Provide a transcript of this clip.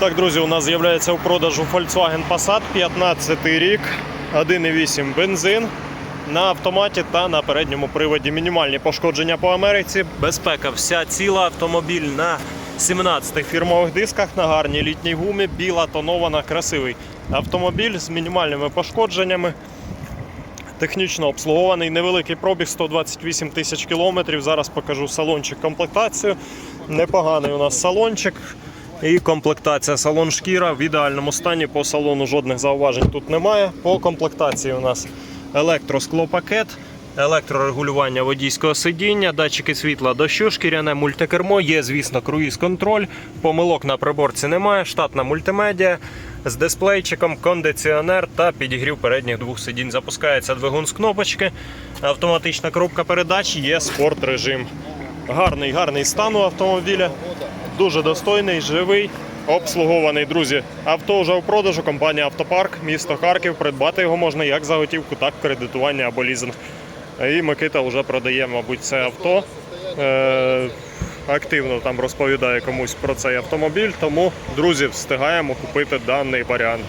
Так, друзі, у нас з'являється у продажу Volkswagen Passat 15 рік, 1,8 бензин на автоматі та на передньому приводі. Мінімальні пошкодження по Америці. Безпека вся ціла. Автомобіль на 17 фірмових дисках на гарній літній гумі, біла тонована, красивий автомобіль з мінімальними пошкодженнями. Технічно обслугований, невеликий пробіг 128 тисяч кілометрів. Зараз покажу салончик комплектацію. Непоганий у нас салончик. І комплектація салон шкіра в ідеальному стані. По салону жодних зауважень тут немає. По комплектації у нас електросклопакет, електрорегулювання водійського сидіння, датчики світла дощу, шкіряне мультикермо. Є, звісно, круїз-контроль. Помилок на приборці немає. Штатна мультимедіа з дисплейчиком, кондиціонер та підігрів передніх двох сидінь. Запускається двигун з кнопочки. Автоматична коробка передач, є спорт режим. Гарний, гарний стан у автомобіля. Дуже достойний, живий, обслугований. Друзі, авто вже в продажу. Компанія Автопарк, місто Харків. Придбати його можна як за готівку, так і кредитування або лізинг. І Микита вже продає, мабуть, це авто. Е- активно там розповідає комусь про цей автомобіль. Тому, друзі, встигаємо купити даний варіант.